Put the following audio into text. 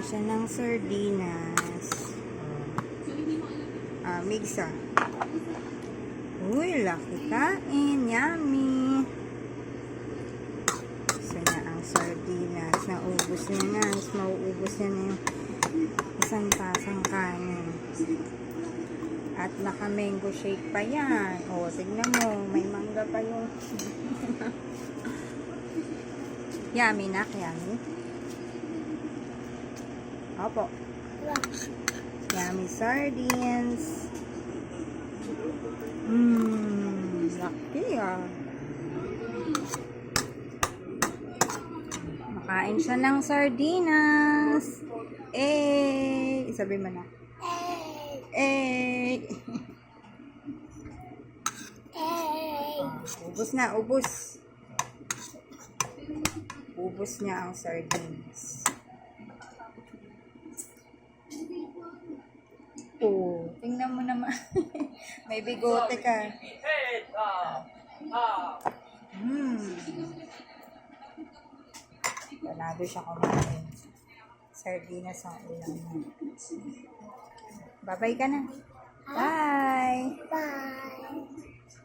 siya ng sardinas. Ah, migsa. Uy, laki kain. Yummy. Gusto niya ang sardinas. Naubos niya na. Mauubos niya na yung isang tasang kanin. At naka-mango shake pa yan. O, tignan mo. May mangga pa yung... yummy na, yummy. Opo. Yummy sardines. Mmm, laki ah. Makain siya ng sardinas. Eh, sabi mo na. Eh. ubus na, ubus. Ubus niya ang sardines. Oh, tingnan mo naman. May bigote ka. Hmm. Panado siya kumain. Sardinas ang ulam mo. Babay ka na. Bye. Bye.